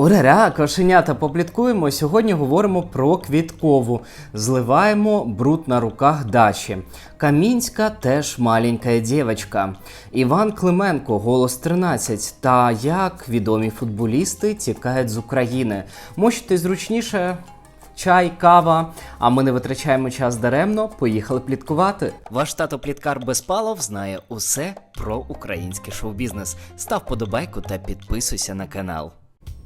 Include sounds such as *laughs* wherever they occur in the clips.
Ураря, кошенята, попліткуємо. Сьогодні говоримо про квіткову. Зливаємо бруд на руках Даші. Камінська теж маленька дівчинка. Іван Клименко, голос 13. Та як відомі футболісти тікають з України. Можете зручніше. Чай, кава, а ми не витрачаємо час даремно. Поїхали пліткувати. Ваш тато Пліткар Безпалов знає усе про український шоу-бізнес. Став подобайку та підписуйся на канал.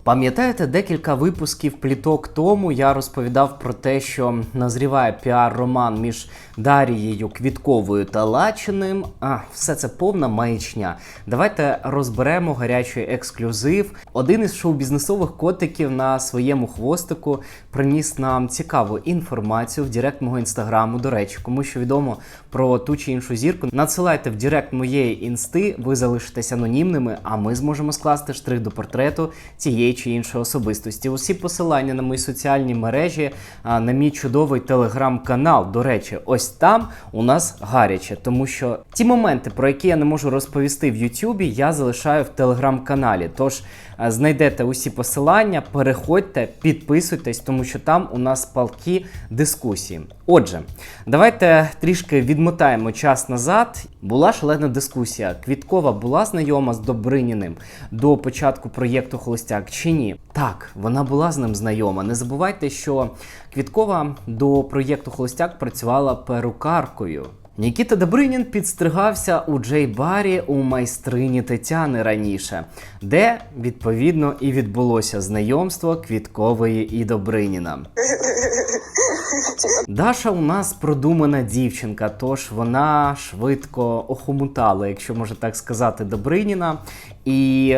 Пам'ятаєте, декілька випусків пліток тому я розповідав про те, що назріває піар-роман між Дарією Квітковою та Лачиним. А все це повна маячня. Давайте розберемо гарячий ексклюзив. Один із шоу-бізнесових котиків на своєму хвостику приніс нам цікаву інформацію в директ мого інстаграму. До речі, кому що відомо про ту чи іншу зірку, надсилайте в директ моєї інсти, ви залишитесь анонімними, а ми зможемо скласти штрих до портрету цієї чи іншої особистості. Усі посилання на мої соціальні мережі, на мій чудовий телеграм-канал. До речі, ось там у нас гаряче, тому що ті моменти, про які я не можу розповісти в Ютубі, я залишаю в телеграм-каналі. Тож знайдете усі посилання, переходьте, підписуйтесь, тому що там у нас палкі дискусії. Отже, давайте трішки відмотаємо час назад. Була шалена дискусія. Квіткова була знайома з Добриніним до початку проєкту Холостяк чи ні? Так, вона була з ним знайома. Не забувайте, що Квіткова до проєкту Холостяк працювала перукаркою. Нікіта Добринін підстригався у Джей Барі у майстрині Тетяни раніше, де відповідно і відбулося знайомство Квіткової і Добриніна. Даша у нас продумана дівчинка, тож вона швидко охомутала, якщо можна так сказати, Добриніна. І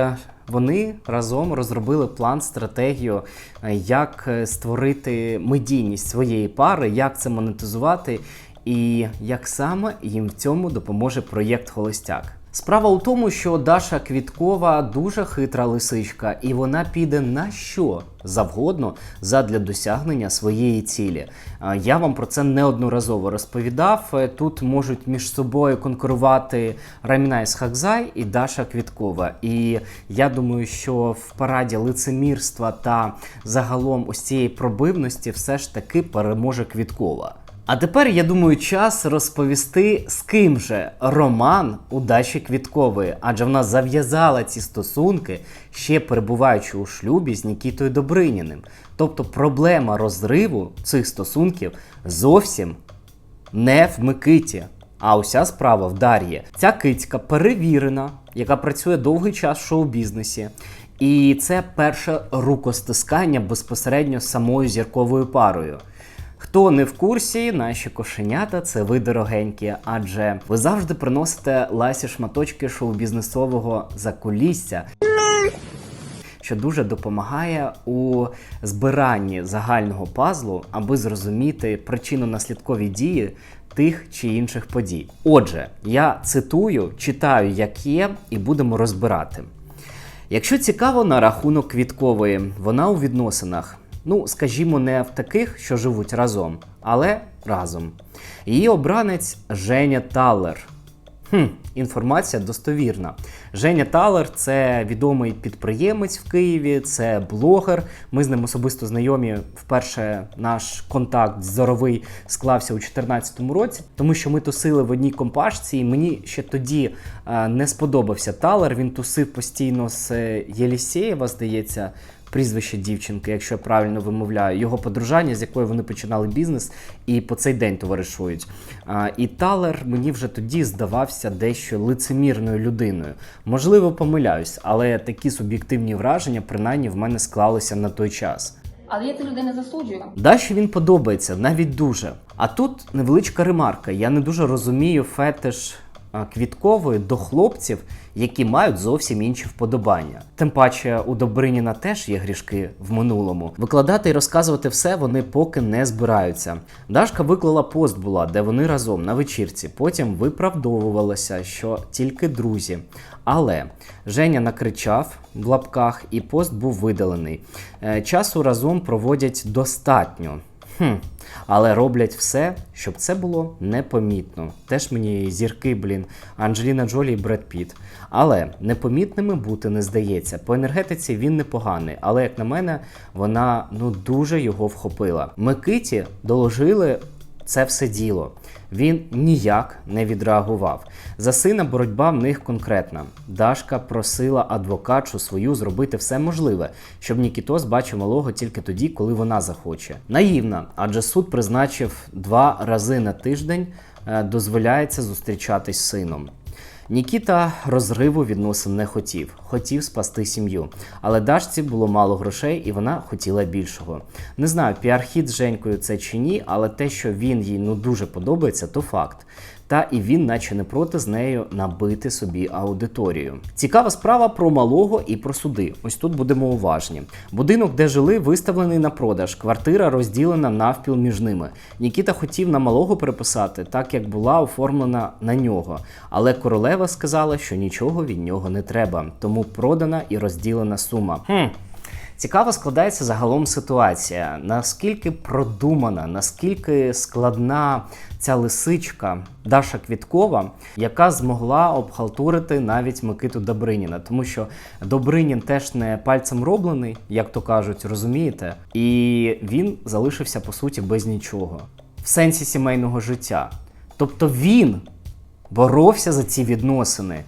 вони разом розробили план, стратегію, е, як е, створити медійність своєї пари, як це монетизувати, і як саме їм в цьому допоможе проєкт Холостяк. Справа у тому, що Даша Квіткова дуже хитра лисичка, і вона піде на що завгодно задля досягнення своєї цілі. Я вам про це неодноразово розповідав. Е, Тут можуть між собою конкурувати Рамінай Схакзай і Даша Квіткова. І я думаю, що в параді лицемірства та загалом ось цієї пробивності все ж таки переможе Квіткова. А тепер я думаю, час розповісти, з ким же роман у Даші Квіткової, адже вона зав'язала ці стосунки, ще перебуваючи у шлюбі з Нікітою Добриніним. Тобто проблема розриву цих стосунків зовсім не в Микиті. А уся справа в Дар'ї. Ця кицька перевірена, яка працює довгий час в шоу-бізнесі. І це перше рукостискання безпосередньо самою зірковою парою. Хто не в курсі, наші кошенята це ви дорогенькі, адже ви завжди приносите ласі шматочки шоу-бізнесового закулісся, що дуже допомагає у збиранні загального пазлу, аби зрозуміти причинно-наслідкові дії тих чи інших подій. Отже, я цитую, читаю, як є, і будемо розбирати. Якщо цікаво на рахунок квіткової, вона у відносинах. Ну, скажімо, не в таких, що живуть разом, але разом. Її обранець Женя Талер. Хм, інформація достовірна. Женя Талер це відомий підприємець в Києві, це блогер. Ми з ним особисто знайомі. Вперше наш контакт зоровий склався у 2014 році, тому що ми тусили в одній компашці, і мені ще тоді е, не сподобався Талер. Він тусив постійно з е, Єлісєєва, здається. Прізвище дівчинки, якщо я правильно вимовляю, його подружання, з якої вони починали бізнес, і по цей день товаришують. А, і Талер мені вже тоді здавався дещо лицемірною людиною. Можливо, помиляюсь, але такі суб'єктивні враження, принаймні, в мене склалися на той час. Але я цих людей не засуджую. Даші він подобається, навіть дуже. А тут невеличка ремарка. Я не дуже розумію фетиш квіткової до хлопців, які мають зовсім інші вподобання. Тим паче у Добриніна теж є грішки в минулому. Викладати і розказувати все вони поки не збираються. Дашка виклала пост була, де вони разом на вечірці. Потім виправдовувалася, що тільки друзі. Але Женя накричав в лапках, і пост був видалений. Е, Часу разом проводять достатньо. Хм. Але роблять все, щоб це було непомітно. Теж мені зірки, блін, Анджеліна Джолі і Бред Піт. Але непомітними бути не здається. По енергетиці він непоганий, але як на мене, вона ну дуже його вхопила. Микиті доложили це все діло. Він ніяк не відреагував. За сина боротьба в них конкретна. Дашка просила адвокатшу свою зробити все можливе, щоб Нікітос бачив малого тільки тоді, коли вона захоче. Наївна, адже суд призначив два рази на тиждень, е, дозволяється зустрічатись з сином. Нікіта розриву відносин не хотів, хотів спасти сім'ю. Але Дашці було мало грошей, і вона хотіла більшого. Не знаю, піархід з Женькою це чи ні, але те, що він їй ну дуже подобається, то факт. Та і він, наче не проти з нею набити собі аудиторію. Цікава справа про малого і про суди. Ось тут будемо уважні. Будинок, де жили, виставлений на продаж. Квартира розділена навпіл між ними. Нікіта хотів на малого переписати, так як була оформлена на нього. Але королева сказала, що нічого від нього не треба, тому продана і розділена сума. Хм. Цікаво складається загалом ситуація. Наскільки продумана, наскільки складна ця лисичка Даша Квіткова, яка змогла обхалтурити навіть Микиту Добриніна, тому що Добринін теж не пальцем роблений, як то кажуть, розумієте, і він залишився по суті без нічого в сенсі сімейного життя. Тобто він боровся за ці відносини.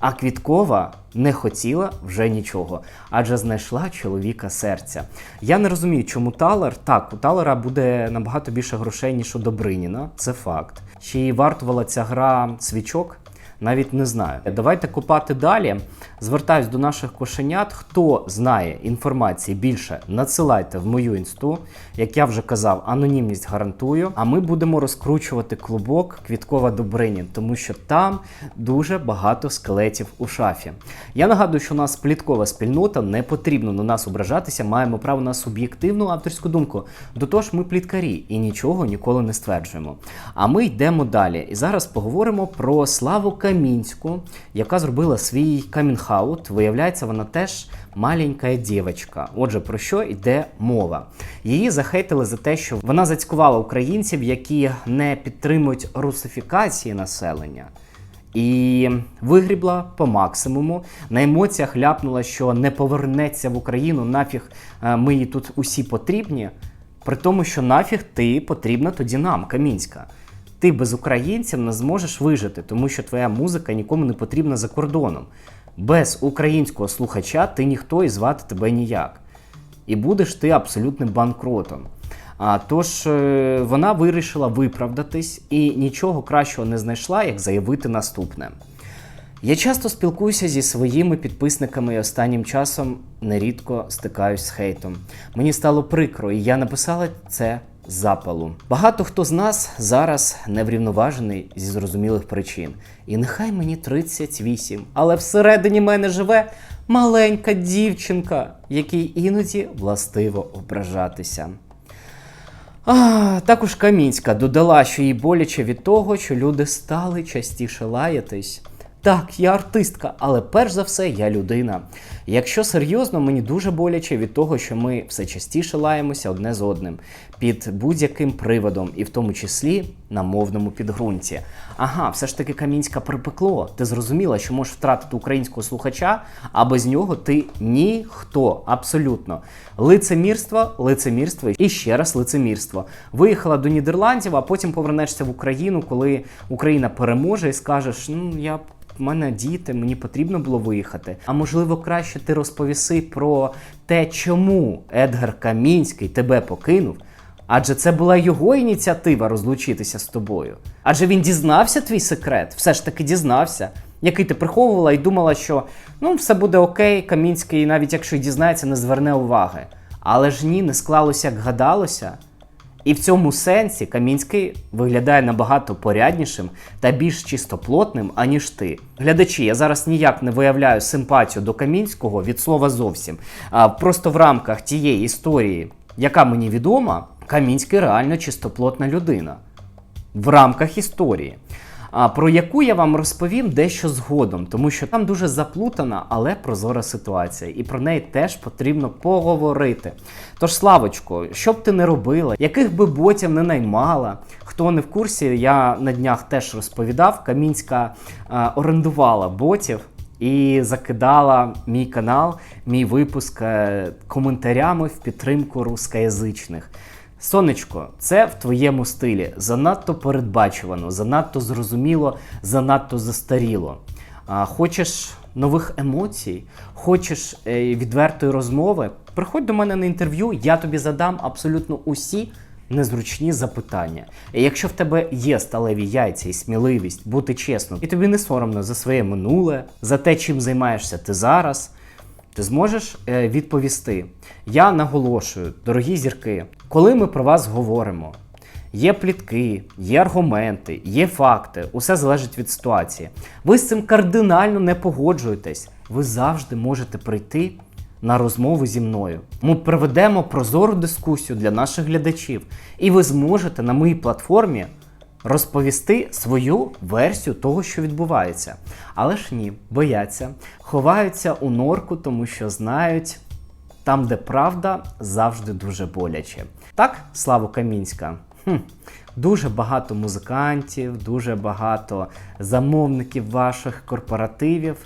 А Квіткова не хотіла вже нічого, адже знайшла чоловіка серця. Я не розумію, чому Талер. Так, у Талера буде набагато більше грошей, ніж у Добриніна, це факт. Чи вартувала ця гра свічок? Навіть не знаю. Давайте копати далі. Звертаюсь до наших кошенят. Хто знає інформації більше, надсилайте в мою інсту. Як я вже казав, анонімність гарантую. А ми будемо розкручувати клубок Квіткова Добринін, тому що там дуже багато скелетів у шафі. Я нагадую, що у нас пліткова спільнота, не потрібно на нас ображатися, маємо право на суб'єктивну авторську думку. До того ж, ми пліткарі і нічого ніколи не стверджуємо. А ми йдемо далі. І зараз поговоримо про Славу Камінську, яка зробила свій камінхаут. Виявляється, вона теж маленька дівчинка. Отже, про що йде мова? Її захейтили за те, що вона зацькувала українців, які не підтримують русифікації населення. І вигрібла по максимуму. На емоціях ляпнула, що не повернеться в Україну, нафіг е, ми їй тут усі потрібні. При тому, що нафіг ти потрібна тоді нам, Камінська. Ти без українців не зможеш вижити, тому що твоя музика нікому не потрібна за кордоном. Без українського слухача ти ніхто і звати тебе ніяк. І будеш ти абсолютним банкротом. А тож е, вона вирішила виправдатись і нічого кращого не знайшла, як заявити наступне. Я часто спілкуюся зі своїми підписниками і останнім часом нерідко стикаюсь з хейтом. Мені стало прикро, і я написала це запалу. Багато хто з нас зараз неврівноважений зі зрозумілих причин. І нехай мені 38, але всередині мене живе маленька дівчинка, якій іноді властиво ображатися. А, також Камінська додала, що їй боляче від того, що люди стали частіше лаятись. Так, я артистка, але перш за все я людина. Якщо серйозно, мені дуже боляче від того, що ми все частіше лаємося одне з одним під будь-яким приводом, і в тому числі на мовному підґрунті. Ага, все ж таки Камінська припекло. Ти зрозуміла, що можеш втратити українського слухача, а без нього ти ніхто. Абсолютно. Лицемірство, лицемірство і ще раз лицемірство. Виїхала до Нідерландів, а потім повернешся в Україну, коли Україна переможе, і скажеш: ну я. В мене діти, мені потрібно було виїхати. А можливо, краще ти розповіси про те, чому Едгар Камінський тебе покинув. Адже це була його ініціатива розлучитися з тобою. Адже він дізнався твій секрет, все ж таки дізнався, який ти приховувала і думала, що ну все буде окей, Камінський, навіть якщо й дізнається, не зверне уваги. Але ж ні, не склалося, як гадалося. І в цьому сенсі Камінський виглядає набагато поряднішим та більш чистоплотним, аніж ти. Глядачі, я зараз ніяк не виявляю симпатію до Камінського від слова зовсім. А просто в рамках тієї історії, яка мені відома, Камінський реально чистоплотна людина. В рамках історії. Про яку я вам розповім дещо згодом, тому що там дуже заплутана, але прозора ситуація, і про неї теж потрібно поговорити. Тож, Славочко, що б ти не робила, яких би ботів не наймала, хто не в курсі, я на днях теж розповідав, Камінська а, орендувала ботів. І закидала мій канал, мій випуск е, коментарями в підтримку рускоязичних. Сонечко, це в твоєму стилі. Занадто передбачувано, занадто зрозуміло, занадто застаріло. А, хочеш нових емоцій, хочеш е, відвертої розмови? Приходь до мене на інтерв'ю, я тобі задам абсолютно усі незручні запитання. І якщо в тебе є сталеві яйця і сміливість бути чесним, і тобі не соромно за своє минуле, за те, чим займаєшся ти зараз, ти зможеш е, відповісти. Я наголошую, дорогі зірки, коли ми про вас говоримо. Є плітки, є аргументи, є факти, усе залежить від ситуації. Ви з цим кардинально не погоджуєтесь. Ви завжди можете прийти на розмову зі мною. Ми проведемо прозору дискусію для наших глядачів, і ви зможете на моїй платформі розповісти свою версію того, що відбувається. Але ж ні, бояться, ховаються у норку, тому що знають. Там, де правда, завжди дуже боляче. Так, Слава Камінська. Хм. Дуже багато музикантів, дуже багато замовників ваших корпоративів.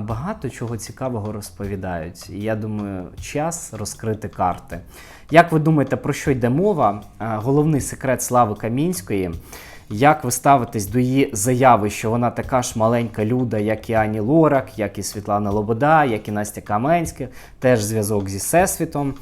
Багато чого цікавого розповідають. І я думаю, час розкрити карти. Як ви думаєте, про що йде мова? Головний секрет Слави Камінської. Як ви ставитесь до її заяви, що вона така ж маленька люда, як і Ані Лорак, як і Світлана Лобода, як і Настя Каменська, теж зв'язок зі Всесвітом.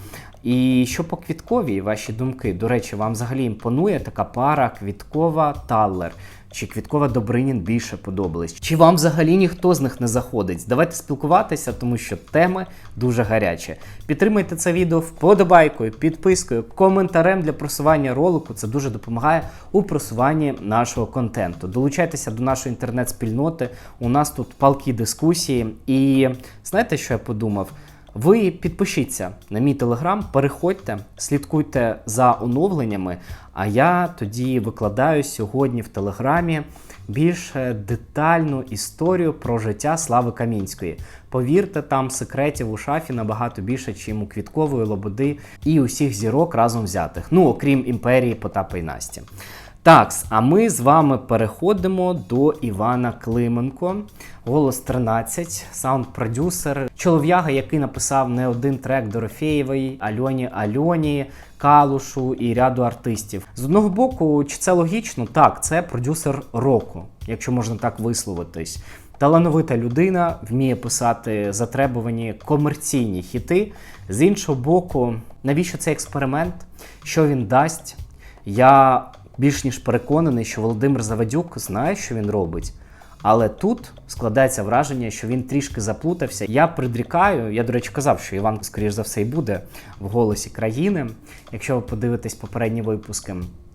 І що по Квітковій, ваші думки? До речі, вам взагалі імпонує така пара Квіткова Таллер? Чи Квіткова Добринін більше подобались? Чи вам взагалі ніхто з них не заходить? Давайте спілкуватися, тому що теми дуже гарячі. Підтримайте це відео вподобайкою, підпискою, коментарем для просування ролику. Це дуже допомагає у просуванні нашого контенту. Долучайтеся до нашої інтернет-спільноти. У нас тут палкі дискусії. І знаєте, що я подумав? Ви підпишіться на мій телеграм, переходьте, слідкуйте за оновленнями. А я тоді викладаю сьогодні в телеграмі більш е, детальну історію про життя Слави Камінської. Повірте, там секретів у шафі набагато більше, ніж у Квіткової Лободи і усіх зірок разом взятих. Ну окрім імперії Потапа і Насті. Такс, а ми з вами переходимо до Івана Клименко, голос 13, саунд-продюсер, чолов'яга, який написав не один трек Дорофєєвої, Альоні Альоні, Калушу і ряду артистів. З одного боку, чи це логічно? Так, це продюсер року, якщо можна так висловитись. Талановита людина вміє писати затребувані комерційні хіти. З іншого боку, навіщо цей експеримент? Що він дасть? Я більш ніж переконаний, що Володимир Завадюк знає, що він робить. Але тут складається враження, що він трішки заплутався. Я придрікаю, я, до речі, казав, що Іван, скоріш за все, і буде в голосі країни. Якщо ви подивитесь попередні випуски,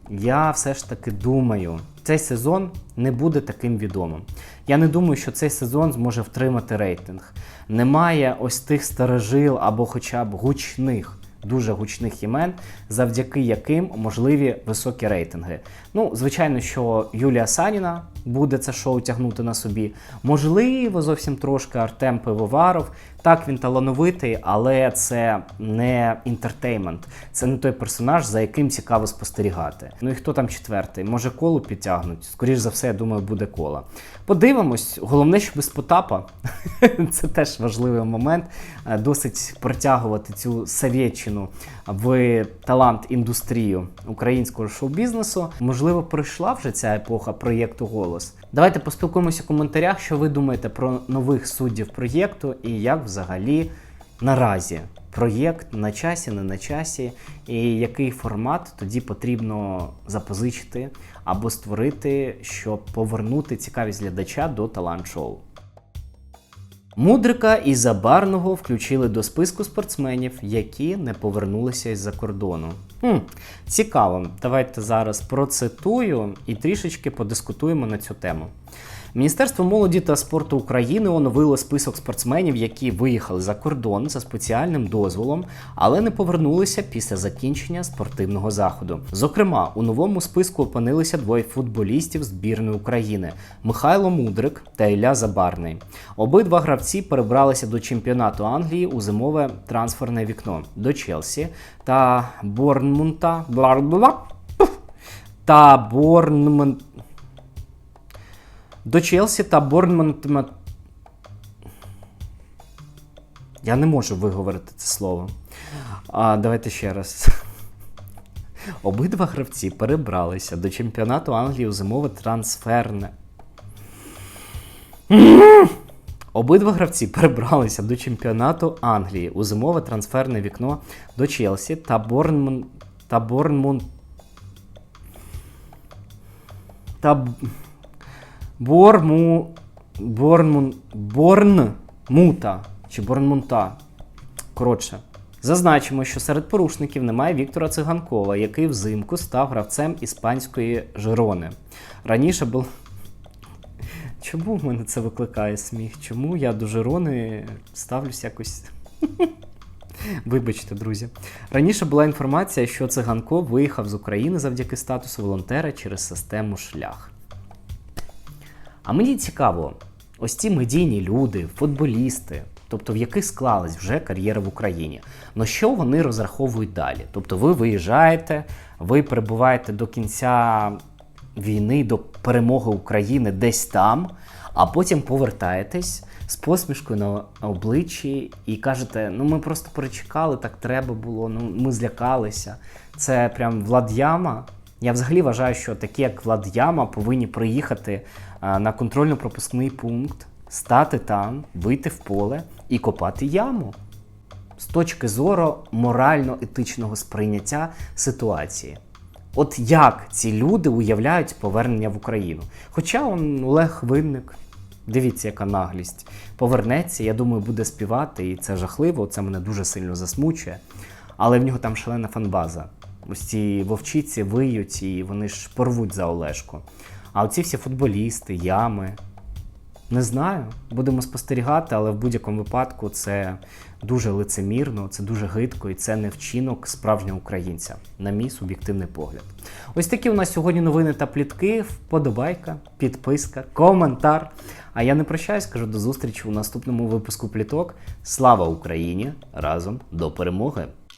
я все ж таки думаю, цей сезон не буде таким відомим. Я не думаю, що цей сезон зможе втримати рейтинг. Немає ось тих старожил або хоча б гучних дуже гучних імен, завдяки яким можливі високі рейтинги. Ну, звичайно, що Юлія Саніна буде це шоу тягнути на собі. Можливо, зовсім трошки Артем Пивоваров. Так, він талановитий, але це не інтертеймент. Це не той персонаж, за яким цікаво спостерігати. Ну і хто там четвертий? Може, колу підтягнуть? Скоріше за все, я думаю, буде кола. Подивимось, головне, що без Потапа. *laughs* Це теж важливий момент. Е, досить протягувати цю Савєтчину в талант індустрію українського шоу-бізнесу. Можливо, пройшла вже ця епоха проєкту Голос. Давайте поспілкуємося в коментарях, що ви думаєте про нових суддів проєкту і як взагалі наразі проєкт на часі, не на часі, і який формат тоді потрібно запозичити або створити, щоб повернути цікавість глядача до талант-шоу. Мудрика і Забарного включили до списку спортсменів, які не повернулися із-за кордону. Хм, Цікаво. Давайте зараз процитую і трішечки подискутуємо на цю тему. Міністерство молоді та спорту України оновило список спортсменів, які виїхали за кордон за спеціальним дозволом, але не повернулися після закінчення спортивного заходу. Зокрема, у новому списку опинилися двоє футболістів збірної України Михайло Мудрик та Ілля Забарний. Обидва гравці перебралися до чемпіонату Англії у зимове трансферне вікно до Челсі та Борнмунта та Борнмут до Челсі та Борнмут. Я не можу виговорити це слово. А, давайте ще раз. *laughs* Обидва гравці перебралися до чемпіонату Англії у зимове трансферне. *laughs* Обидва гравці перебралися до чемпіонату Англії у зимове трансферне вікно до Челсі та Борнмун та Борнмун та Борму Борнмун Борнмута чи Борнмунта. Коротше, зазначимо, що серед порушників немає Віктора Циганкова, який взимку став гравцем іспанської Жирони. Раніше був. *laughs* Чому в мене це викликає сміх? Чому я до Жирони ставлюсь якось. *laughs* Вибачте, друзі. Раніше була інформація, що циганков виїхав з України завдяки статусу волонтера через систему шлях. А мені цікаво, ось ці медійні люди, футболісти, тобто в яких склалась вже кар'єра в Україні. На що вони розраховують далі? Тобто ви виїжджаєте, ви перебуваєте до кінця війни, до перемоги України десь там, а потім повертаєтесь з посмішкою на обличчі і кажете: ну ми просто перечекали, так треба було, ну ми злякалися. Це прям влад'яма. Я взагалі вважаю, що такі, як Влад'яма, повинні приїхати на контрольно-пропускний пункт, стати там, вийти в поле і копати яму. З точки зору морально-етичного сприйняття ситуації. От як ці люди уявляють повернення в Україну? Хоча он Олег Винник, дивіться, яка наглість, повернеться, я думаю, буде співати, і це жахливо, це мене дуже сильно засмучує. Але в нього там шалена фанбаза. Ось ці вовчиці виють і вони ж порвуть за Олешку. А оці всі футболісти, ями. Не знаю, будемо спостерігати, але в будь-якому випадку це дуже лицемірно, це дуже гидко і це не вчинок справжнього українця, на мій суб'єктивний погляд. Ось такі у нас сьогодні новини та плітки. Вподобайка, підписка, коментар. А я не прощаюсь, кажу до зустрічі у наступному випуску пліток. Слава Україні! Разом до перемоги!